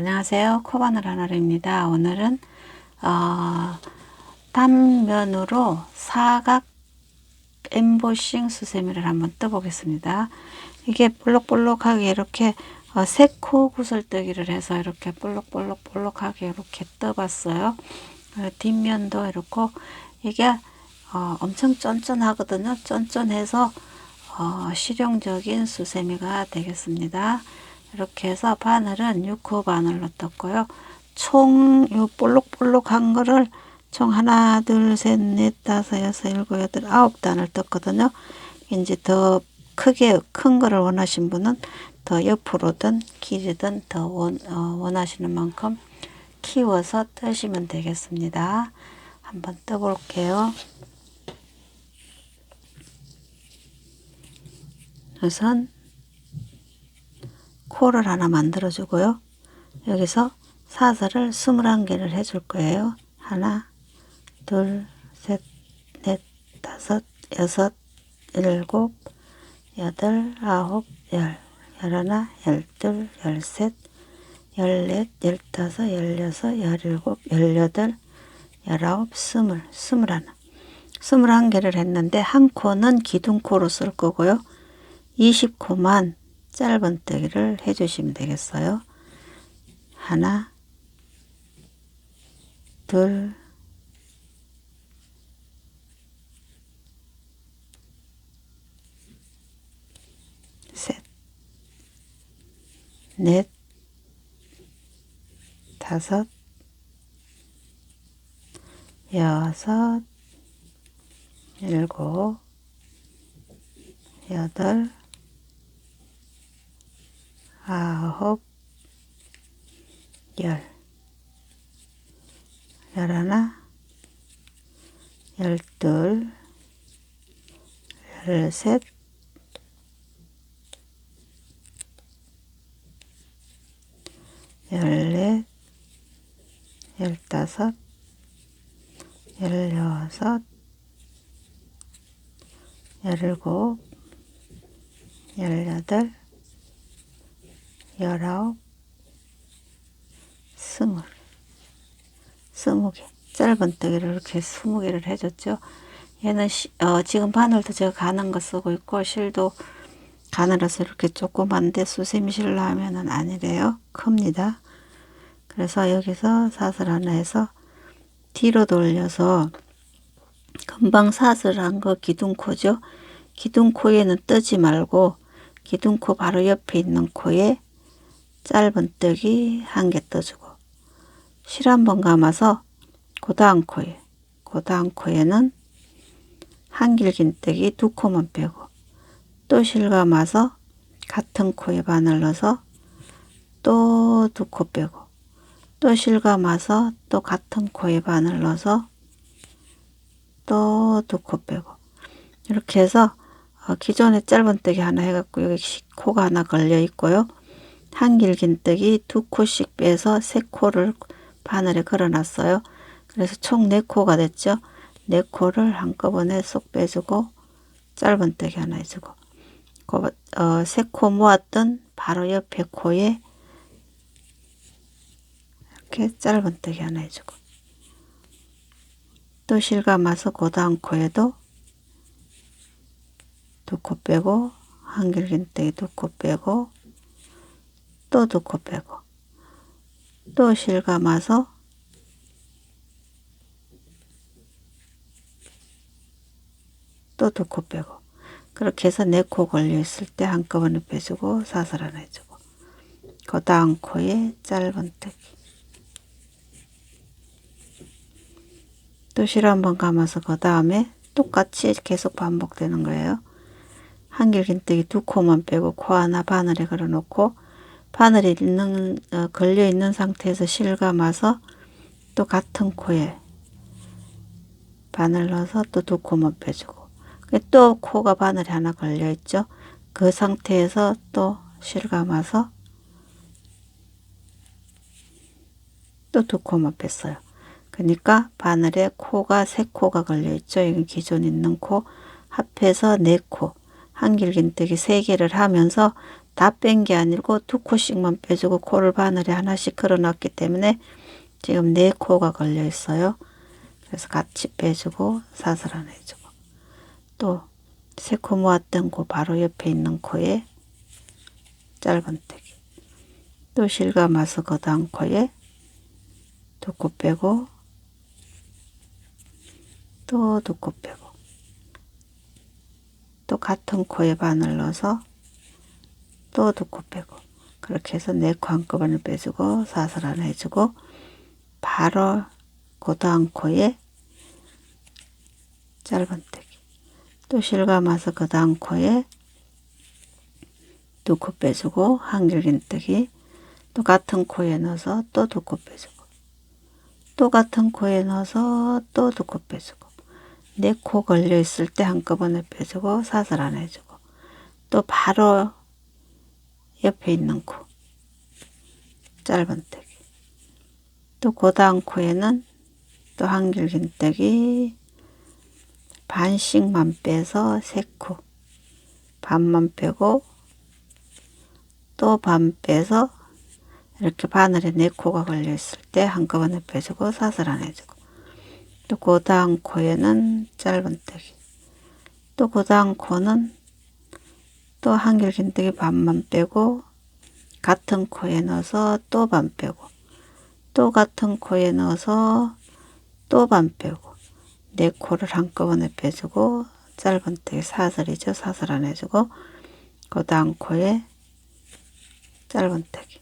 안녕하세요. 코바늘 하나입니다. 오늘은 어, 단면으로 사각 엠보싱 수세미를 한번 떠보겠습니다. 이게 볼록볼록하게 이렇게 어, 세코 구슬뜨기를 해서 이렇게 볼록볼록볼록하게 이렇게 떠봤어요. 어, 뒷면도 이렇게 이게 어, 엄청 쫀쫀하거든요. 쫀쫀해서 어, 실용적인 수세미가 되겠습니다. 이렇게 해서 바늘은 6호 바늘로 떴고요. 총요 볼록볼록한 거를 총 하나, 둘, 셋, 넷, 다섯, 여섯, 일곱, 여덟, 아홉 단을 떴거든요. 이제 더 크게 큰 거를 원하신 분은 더 옆으로든 길이든 더 원, 어, 원하시는 만큼 키워서 뜨시면 되겠습니다. 한번 떠볼게요. 우선 코를 하나 만들어 주고요. 여기서 사슬을 21개를 해줄 거예요. 하나, 둘, 셋, 넷, 다섯, 여섯, 일곱, 여덟, 아홉, 열, 열하나, 열둘, 열셋, 열넷, 열다섯, 열여섯, 열일곱, 열여덟, 열아홉, 스물, 스물하나. 스물한 개를 했는데 한 코는 기둥코로 쓸 거고요. 20코만 짧은뜨기를 해주시면 되겠어요. 하나, 둘, 셋, 넷, 다섯, 여섯, 일곱, 여덟, 아홉, 열, 열하나, 열둘, 열셋, 열넷, 열다섯, 열여섯, 열일곱, 열여덟, 열아홉, 스물, 스무 개. 짧은 뜨기를 이렇게 스무 개를 해줬죠. 얘는 시, 어, 지금 바늘도 제가 가는 거 쓰고 있고 실도 가늘어서 이렇게 조그만데 수세미 실로 하면은 아니래요. 큽니다. 그래서 여기서 사슬 하나 해서 뒤로 돌려서 금방 사슬한 거 기둥코죠. 기둥코에는 뜨지 말고 기둥코 바로 옆에 있는 코에 짧은 뜨기 한 개 떠주고 실 한 번 감아서 그 다음 코에 그 다음 코에는 한길긴 뜨기 두 코만 빼고 또 실 감아서 같은 코에 바늘 넣어서 또 두 코 빼고 또 실 감아서 또 같은 코에 바늘 넣어서 또 두 코 빼고 이렇게 해서 어, 기존에 짧은 뜨기 하나 해갖고 여기 코가 하나 걸려 있고요. 한 길 긴뜨기 두 코씩 빼서 세 코를 바늘에 걸어놨어요. 그래서 총 네 코가 됐죠. 네 코를 한꺼번에 쏙 빼주고 짧은 뜨기 하나 해주고 어, 세코 모았던 바로 옆에 코에 이렇게 짧은 뜨기 하나 해주고 또 실감아서 그 다음 코에도 두 코 빼고 한길긴뜨기 두 코 빼고 또 두 코 빼고 또 실 감아서 또 두 코 빼고 그렇게 해서 네 코 걸려 있을 때 한꺼번에 빼주고 사슬 하나 해주고 그 다음 코에 짧은 뜨기 또 실 한번 감아서 그 다음에 똑같이 계속 반복되는 거예요. 한길긴뜨기 두 코만 빼고 코 하나 바늘에 걸어 놓고 바늘이 있는 어, 걸려 있는 상태에서 실 감아서 또 같은 코에 바늘 넣어서 또 두 코만 빼주고 또 코가 바늘이 하나 걸려 있죠. 그 상태에서 또 실 감아서 또 두 코만 뺐어요. 그러니까 바늘에 코가 세 코가 걸려 있죠. 이건 기존 있는 코 합해서 네 코. 한길긴뜨기 세 개를 하면서 다 뺀 게 아니고 두 코씩만 빼주고 코를 바늘에 하나씩 걸어놨기 때문에 지금 네 코가 걸려 있어요. 그래서 같이 빼주고 사슬 하나 해주고. 또 세 코 모았던 코 바로 옆에 있는 코에 짧은뜨기 또 실감아서 그 다음 코에 두 코 빼고 또 두 코 빼고. 또 같은 코에 바늘 넣어서 또 두 코 빼고 그렇게 해서 네코 한꺼번에 빼주고 사슬 하나 해주고 바로 그 다음 코에 짧은뜨기. 또 실감아서 그 다음 코에 두 코 빼주고 한길긴뜨기. 또 같은 코에 넣어서 또 두 코 빼주고. 또 같은 코에 넣어서 또 두 코 빼주고. 네 코 걸려 있을 때 한꺼번에 빼주고 사슬 하나 해주고. 또 바로 옆에 있는 코. 짧은 뜨기 또 고다음 코에는 또 한길긴 뜨기 반씩만 빼서 세 코. 반만 빼고 또 반 빼서 이렇게 바늘에 네 코가 걸려 있을 때 한꺼번에 빼주고 사슬 안 해주고. 또 그 다음 코에는 짧은 뜨기 또 그 다음 코는 또 한길긴뜨기 반만 빼고 같은 코에 넣어서 또 반 빼고 또 같은 코에 넣어서 또 반 빼고 네 코를 한꺼번에 빼주고 짧은뜨기 사슬이죠. 사슬 안 해주고 그 다음 코에 짧은뜨기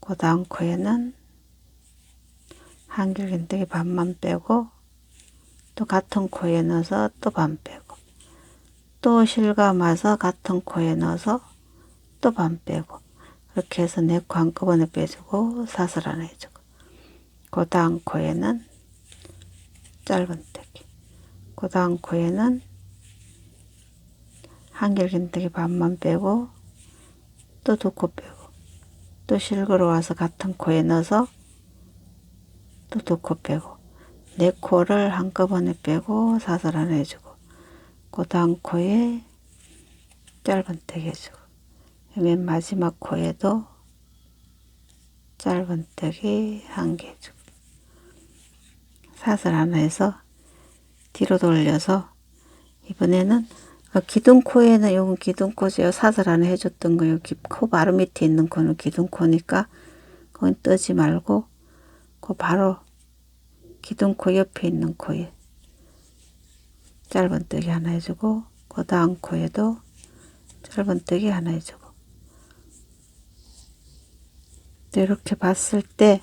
그 다음 코에는 한길긴뜨기 반만 빼고 또 같은 코에 넣어서 또 반 빼고 또 실감아서 같은 코에 넣어서 또 반 빼고 그렇게 해서 네 코 한꺼번에 빼주고 사슬 하나 해주고 그 다음 코에는 짧은뜨기 그 다음 코에는 한길긴뜨기 반만 빼고 또 두 코 빼고 또 실그러 와서 같은 코에 넣어서 또 두 코 빼고 네 코를 한꺼번에 빼고 사슬 하나 해주고 그 다음 코에 짧은뜨기 해주고 맨 마지막 코에도 짧은뜨기 한 개 해주고 사슬 하나 해서 뒤로 돌려서 이번에는 어, 기둥코에는 요건 기둥코죠. 사슬 하나 해줬던 거 여기 코 바로 밑에 있는 코는 기둥코니까 그건 뜨지 말고 그 바로 기둥코 옆에 있는 코에 짧은뜨기 하나 해주고 그 다음 코에도 짧은뜨기 하나 해주고 이렇게 봤을 때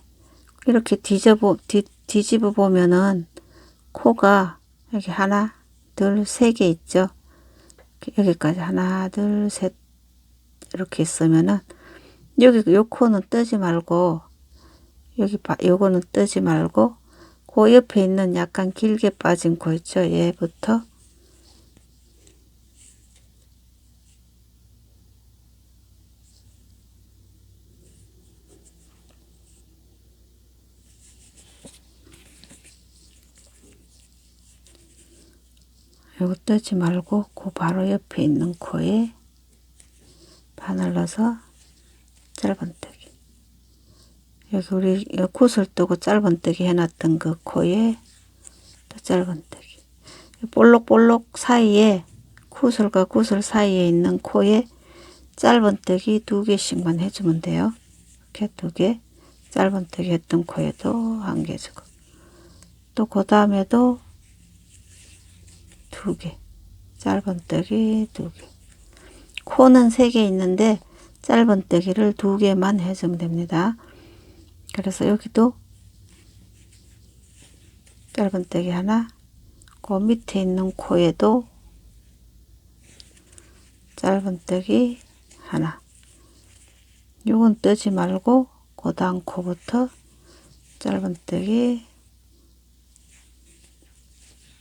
이렇게 뒤집어 뒤, 뒤집어 보면은 코가 여기 하나 둘 세 개 있죠. 여기까지 하나 둘 셋 이렇게 있으면은 여기 요 코는 뜨지 말고 여기 봐 요거는 뜨지 말고 그 옆에 있는 약간 길게 빠진 코 있죠 얘부터? 요거 뜨지 말고 그 바로 옆에 있는 코에 바늘 넣어서 짧은뜨기 여기 우리 굿을 뜨고 짧은뜨기 해놨던 그 코에 또 짧은뜨기 볼록볼록 사이에 구슬과 구슬 사이에 있는 코에 짧은뜨기 두 개씩만 해주면 돼요 이렇게 두 개 짧은뜨기 했던 코에도 한 개 주고 또 그 다음에도 두 개. 짧은뜨기 두 개. 코는 세 개 있는데 짧은뜨기를 두 개만 해주면 됩니다. 그래서 여기도 짧은뜨기 하나, 그 밑에 있는 코에도 짧은뜨기 하나. 요건 뜨지 말고 그 다음 코부터 짧은뜨기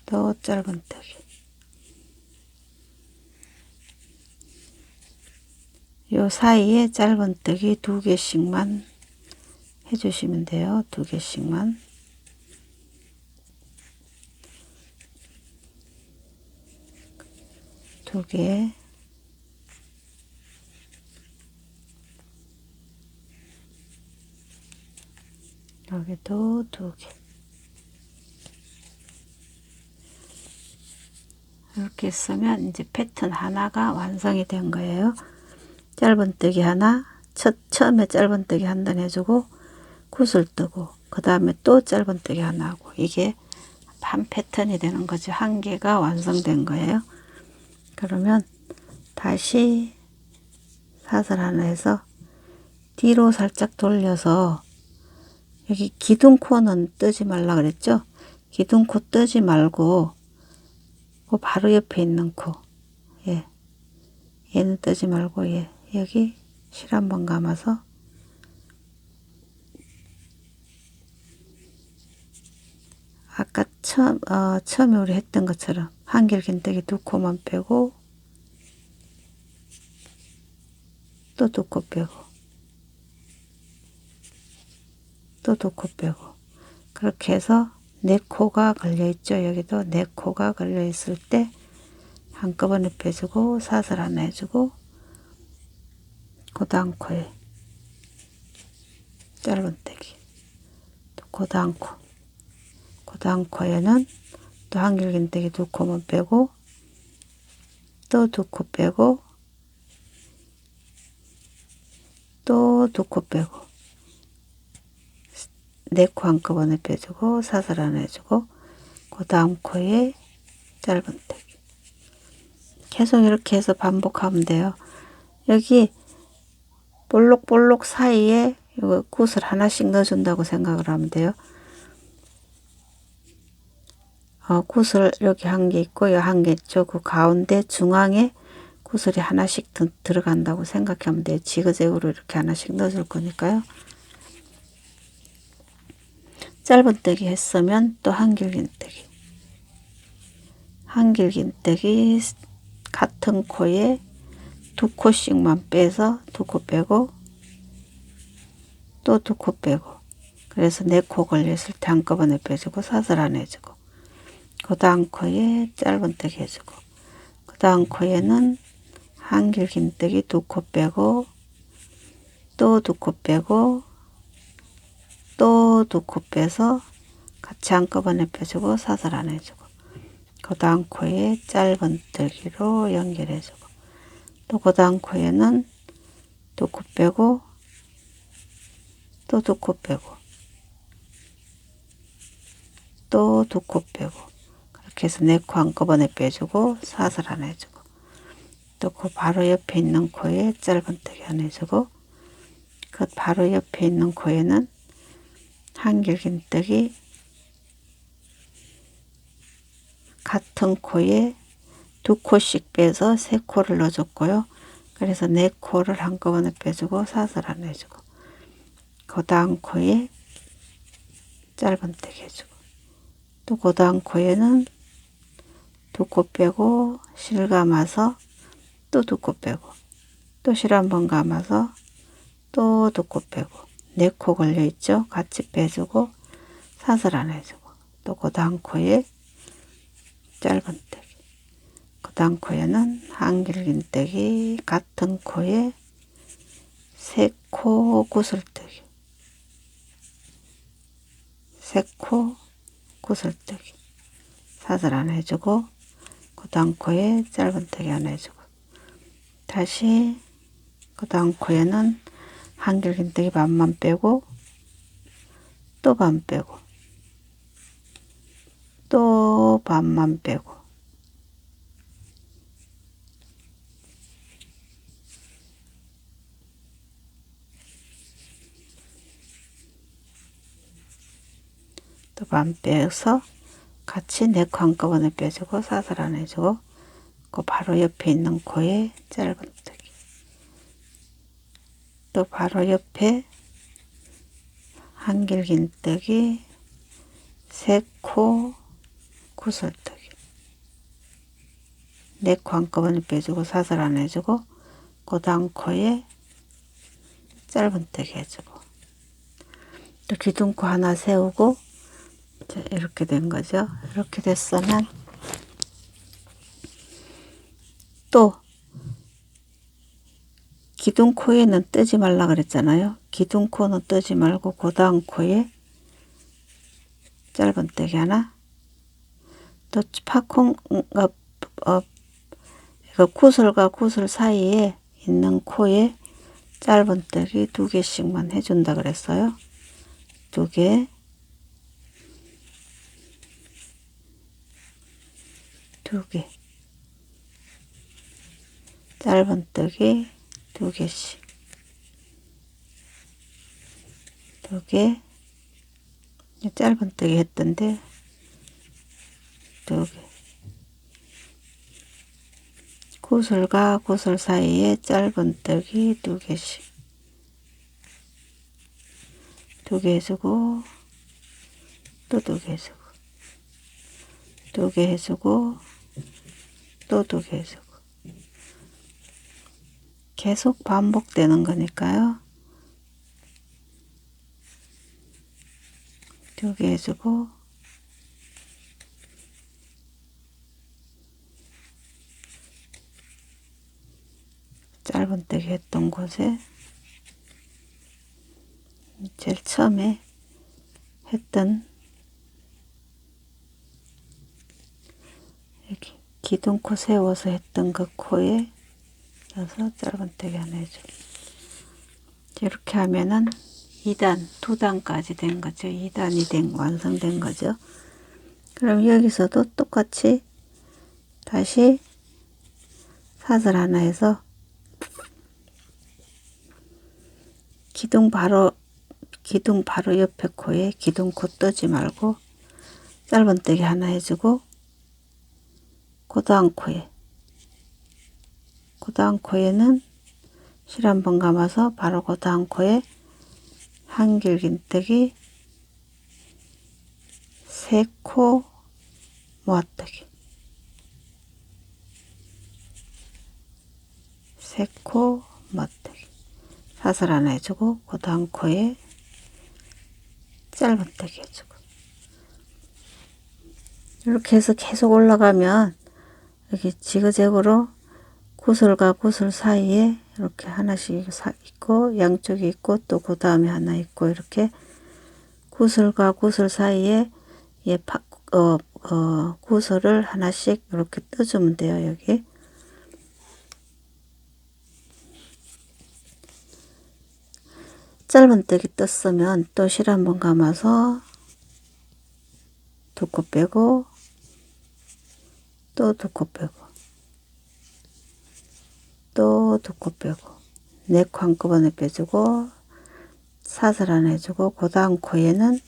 또 짧은뜨기 요 사이에 짧은뜨기 두 개씩만 해주시면 돼요. 두 개씩만. 두 개. 여기도 두 개. 이렇게 쓰면 이제 패턴 하나가 완성이 된 거예요. 짧은뜨기 하나, 첫, 처음에 짧은뜨기 한 단 해주고, 굿을 뜨고, 그 다음에 또 짧은뜨기 하나 하고, 이게 반 패턴이 되는 거죠. 한 개가 완성된 거예요. 그러면 다시 사슬 하나 해서 뒤로 살짝 돌려서 여기 기둥코는 뜨지 말라 그랬죠? 기둥코 뜨지 말고 그 바로 옆에 있는 코 예. 얘는 뜨지 말고 예. 여기 실 한번 감아서 아까 처음, 어, 처음에 우리 했던 것처럼 한길 긴뜨기 두 코만 빼고 또 두 코 빼고 또 두 코 빼고. 그렇게 해서 네 코가 걸려 있죠. 여기도 네 코가 걸려 있을 때 한꺼번에 빼주고 사슬 하나 해주고 그 다음 코에 짧은뜨기. 또그 다음 코 그 다음 코에는 또 한길긴뜨기 두 코만 빼고 또 두 코 빼고 또 두 코 빼고 네 코 한꺼번에 빼주고 사슬 하나 해주고 그 다음 코에 짧은뜨기 계속 이렇게 해서 반복하면 돼요. 여기 볼록볼록 사이에 이거 굿을 하나씩 넣어준다고 생각을 하면 돼요. 어, 구슬 여기 한 개 있고 여기 한개 있죠. 그 가운데 중앙에 구슬이 하나씩 드, 들어간다고 생각하면 돼요. 지그재그로 이렇게 하나씩 넣어줄 거니까요. 짧은뜨기 했으면 또 한길긴뜨기 한길긴뜨기 같은 코에 두 코씩만 빼서 두 코 빼고 또 두 코 빼고 그래서 네 코 걸렸을 때 한꺼번에 빼주고 사슬 안 해주고 그 다음 코에 짧은뜨기 해주고 그 다음 코에는 한길 긴뜨기 두 코 빼고 또 두 코 빼고 또 두 코 빼서 같이 한꺼번에 빼주고 사슬 안 해주고 그 다음 코에 짧은뜨기로 연결해주고 또 그 다음 코에는 두 코 빼고 또 두 코 빼고 또 두 코 빼고 그렇게 해서 네 코 한꺼번에 빼주고 사슬 하나 해주고 또 그 바로 옆에 있는 코에 짧은뜨기 하나 해주고 그 바로 옆에 있는 코에는 한길긴뜨기 같은 코에 두 코씩 빼서 세 코를 넣어줬고요. 그래서 네 코를 한꺼번에 빼주고 사슬 하나 해주고 그 다음 코에 짧은뜨기 해주고 또 그 다음 코에는 두 코 빼고 실 감아서 또 두 코 빼고 또 실 한 번 감아서 또 두 코 빼고 네 코 걸려 있죠. 같이 빼주고 사슬 하나 해주고 또 그 다음 코에 짧은뜨기. 그 다음 코에는 한길긴뜨기 같은 코에 세 코 구슬뜨기. 세 코 구슬뜨기. 사슬 하나 해주고 그 다음 코에 짧은뜨기 하나 해주고. 다시 그 다음 코에는 한길긴뜨기 반만 빼고 또 반 빼고 또 반만 빼고. 또 반 빼서 같이 네코 한꺼번에 빼주고 사슬 안 해주고 그 바로 옆에 있는 코에 짧은뜨기 또 바로 옆에 한길긴뜨기 세코 구슬뜨기 네코 한꺼번에 빼주고 사슬 안 해주고 그 다음 코에 짧은뜨기 해주고. 또 기둥코 하나 세우고 자, 이렇게 된 거죠. 이렇게 됐으면 또 기둥 코에는 뜨지 말라 그랬잖아요. 기둥 코는 뜨지 말고 그 다음 코에 짧은 뜨기 하나 또 파콩 어, 어, 이거 구슬과 구슬 사이에 있는 코에 짧은 뜨기 두 개씩만 해준다 그랬어요. 두 개, 두 개, 짧은뜨기 두 개씩, 두 개, 짧은뜨기 했던데 두 개. 구슬과 구슬 사이에 짧은뜨기 두 개씩. 두개 해주고 또두개 해주고. 두개 해주고 또두개 해주고 계속 반복되는 거니까요. 두 개 해주고. 짧은뜨기 했던 곳에. 제일 처음에 했던 여 기 기둥코 세워서 했던 그 코에 여서 짧은뜨기 하나 해줘 이렇게 하면은 2단, 2단까지 된 거죠. 2단이 된, 완성된 거죠. 그럼 여기서도 똑같이 다시 사슬 하나 해서 기둥 바로 기둥 바로 옆에 코에 기둥 코 뜨지 말고 짧은뜨기 하나 해주고 고다음 코에. 고다음 코에는 실 한 번 감아서 바로 고다음 코에 한길긴뜨기 세 코 모아뜨기. 세 코 모아뜨기. 사슬 하나 해주고 그 다음 코에 짧은뜨기 해주고. 이렇게 해서 계속 올라가면 여기 지그재그로 구슬과 구슬 사이에 이렇게 하나씩 있고 양쪽에 있고 또 그 다음에 하나 있고 이렇게 구슬과 구슬 사이에 예, 파, 어, 어, 구슬을 하나씩 이렇게 떠주면 돼요 여기. 짧은뜨기 떴으면 또 실 한번 감아서 두 코 빼고 또 두 코 빼고 또 두 코 빼고 네 코 한꺼번에 빼주고 사슬 하나 해주고 그 다음 코에는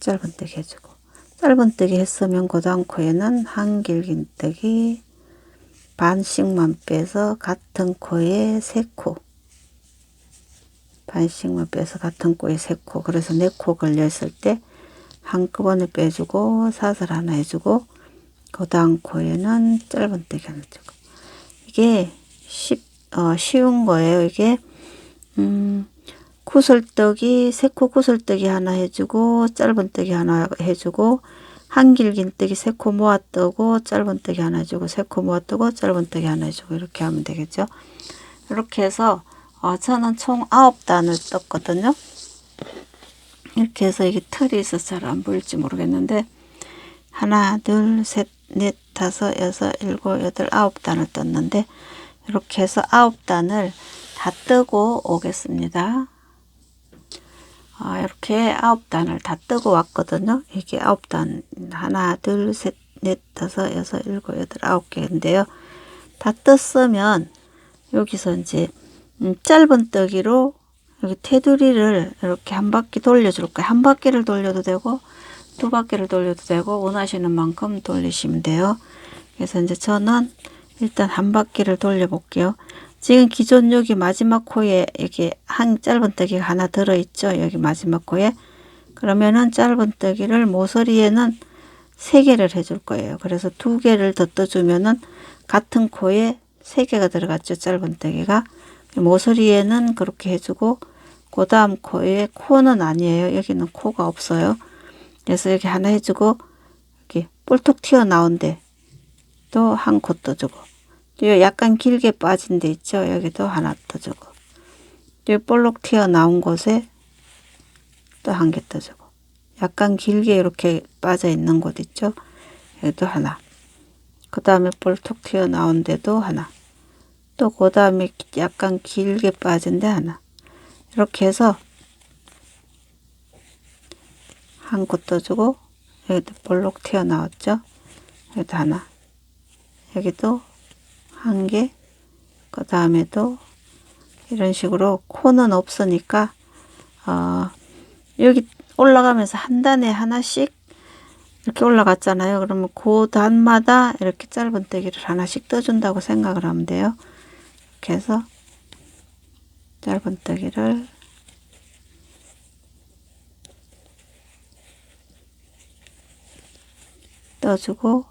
짧은뜨기 해주고 짧은뜨기 했으면 그 다음 코에는 한 길긴뜨기 반씩만 빼서 같은 코에 세코 반씩만 빼서 같은 코에 세 코. 그래서 네 코 걸렸을 때 한꺼번에 빼주고 사슬 하나 해주고 그 다음 코에는 짧은뜨기 하나 주고 이게 쉽, 어, 쉬운 거예요. 이게 음, 구슬뜨기 세코 구슬뜨기 하나 해주고 짧은뜨기 하나 해주고 한길긴뜨기 세코 모아뜨고 짧은뜨기 하나 해주고 세코 모아뜨고 짧은뜨기 하나 해주고 이렇게 하면 되겠죠. 이렇게 해서 어, 저는 총 9단을 떴거든요. 이렇게 해서 이게 틀이 있어서 잘 안 보일지 모르겠는데 하나, 둘, 셋, 넷, 다섯, 여섯, 일곱, 여덟, 아홉 단을 떴는데 이렇게 해서 아홉 단을 다 뜨고 오겠습니다. 아, 이렇게 아홉 단을 다 뜨고 왔거든요. 이게 아홉 단 하나, 둘, 셋, 넷, 다섯, 여섯, 일곱, 여덟, 아홉 개인데요. 다 떴으면 여기서 이제 음, 짧은 뜨기로 여기 테두리를 이렇게 한 바퀴 돌려줄 거예요. 한 바퀴를 돌려도 되고 두 바퀴를 돌려도 되고 원하시는 만큼 돌리시면 돼요. 그래서 이제 저는 일단 한 바퀴를 돌려 볼게요. 지금 기존 여기 마지막 코에 이렇게 한 짧은 뜨기가 하나 들어있죠. 여기 마지막 코에. 그러면은 짧은 뜨기를 모서리에는 세 개를 해줄 거예요. 그래서 두 개를 더 떠주면은 같은 코에 세 개가 들어갔죠. 짧은 뜨기가. 모서리에는 그렇게 해주고 그 다음 코에 코는 아니에요. 여기는 코가 없어요. 그래서 여기 하나 해주고 이렇게 볼톡 튀어나온데 또 한 코 떠주고 또 약간 길게 빠진 데 있죠. 여기도 하나 떠주고 또 볼록 튀어나온 곳에 또 한 개 떠주고 약간 길게 이렇게 빠져 있는 곳 있죠? 여기도 하나. 그 다음에 볼톡 튀어나온 데도 하나. 또 그 다음에 약간 길게 빠진 데 하나. 이렇게 해서 한 곳 떠주고 여기도 볼록 튀어나왔죠? 여기도 하나. 여기도 한 개. 그 다음에도 이런 식으로 코는 없으니까 어, 여기 올라가면서 한 단에 하나씩 이렇게 올라갔잖아요. 그러면 그 단마다 이렇게 짧은 뜨기를 하나씩 떠준다고 생각을 하면 돼요. 이렇게 해서 짧은뜨기를 떠주고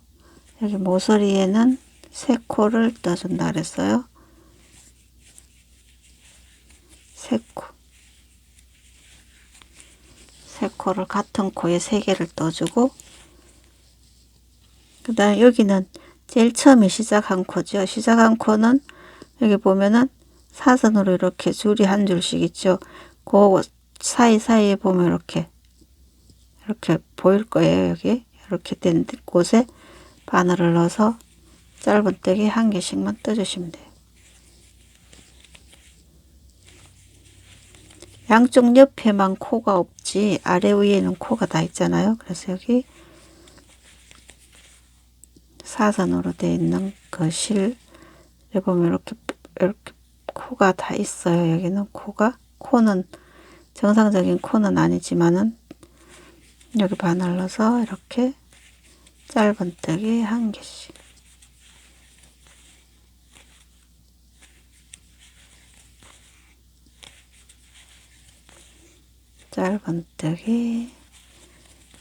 여기 모서리에는 세 코를 떠준다 그랬어요. 세 코. 세 코를 같은 코에 세 개를 떠주고 그 다음 여기는 제일 처음에 시작한 코죠. 시작한 코는 여기 보면은 사선으로 이렇게 줄이 한 줄씩 있죠. 그 사이사이에 보면 이렇게 이렇게 보일 거예요. 여기 이렇게 된 곳에 바늘을 넣어서 짧은 뜨기 한 개씩만 떠주시면 돼요. 양쪽 옆에만 코가 없지 아래 위에는 코가 다 있잖아요. 그래서 여기 사선으로 되어 있는 그 실에 보면 이렇게 이렇게 코가 다 있어요. 여기는 코가? 코는 정상적인 코는 아니지만은 여기 바늘 넣어서 이렇게 짧은뜨기 한 개씩. 짧은뜨기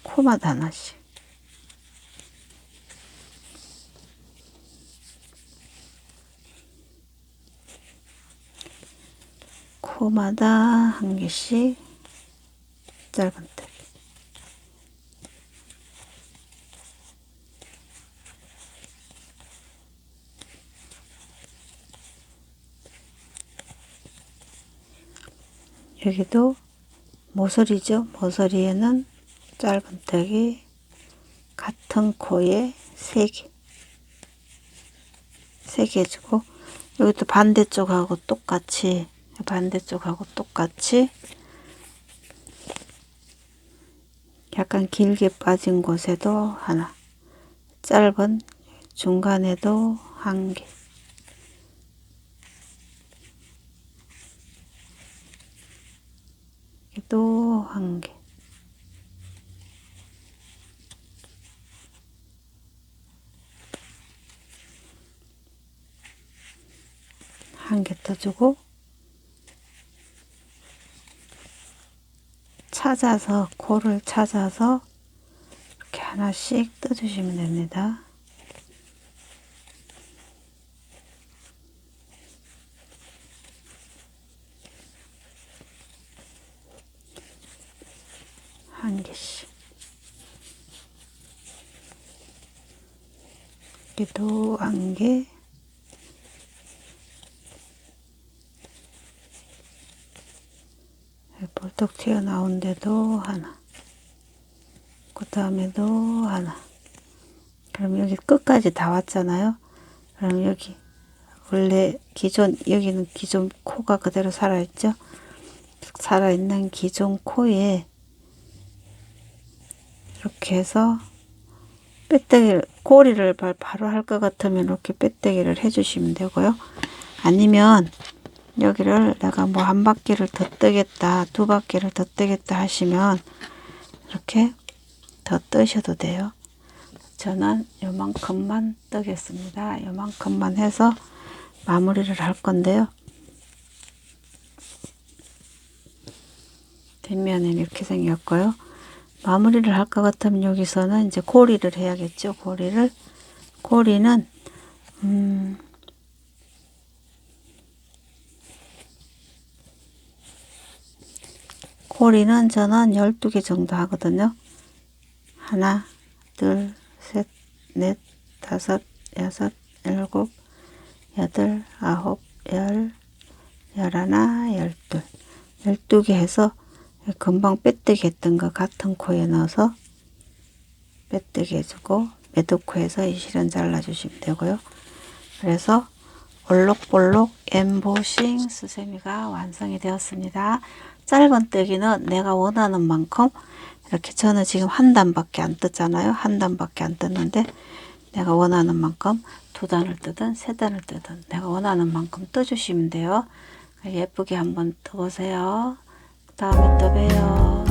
코마다 하나씩 코마다 한 개씩 짧은뜨기 여기도 모서리죠. 모서리에는 짧은뜨기 같은 코에 세 개. 세개 주고 여기도 반대쪽하고 똑같이 반대쪽하고 똑같이 약간 길게 빠진 곳에도 하나 짧은 중간에도 한 개. 또 한 개. 한 개 떠주고 찾아서 코를 찾아서 이렇게 하나씩 떠주시면 됩니다. 한 개씩. 여기도 한 개. 볼떡 튀어나온 데도 하나. 그 다음에도 하나. 그럼 여기 끝까지 다 왔잖아요. 그럼 여기 원래 기존 여기는 기존 코가 그대로 살아있죠. 살아있는 기존 코에 이렇게 해서 빼떼기를 꼬리를 바로 할 것 같으면 이렇게 빼떼기를 해주시면 되고요. 아니면 여기를 내가 뭐 한 바퀴를 더 뜨겠다, 두 바퀴를 더 뜨겠다 하시면 이렇게 더 뜨셔도 돼요. 저는 요만큼만 뜨겠습니다. 요만큼만 해서 마무리를 할 건데요. 뒷면은 이렇게 생겼고요. 마무리를 할 것 같으면 여기서는 이제 고리를 해야겠죠. 고리를 고리는 음 고리는 저는 12개 정도 하거든요. 하나, 둘, 셋, 넷, 다섯, 여섯, 일곱, 여덟, 아홉, 열, 열하나, 열둘. 열두 개 해서 금방 빼뜨기 했던 거 같은 코에 넣어서 빼뜨기 해주고 매듭코에서 이 실은 잘라주시면 되고요. 그래서 볼록볼록 엠보싱 수세미가 완성이 되었습니다. 짧은 뜨기는 내가 원하는 만큼 이렇게 저는 지금 한 단밖에 안 떴잖아요. 한 단밖에 안 떴는데 내가 원하는 만큼 두 단을 뜨든 세 단을 뜨든 내가 원하는 만큼 떠주시면 돼요. 예쁘게 한번 떠보세요. 다음에 또 봬요.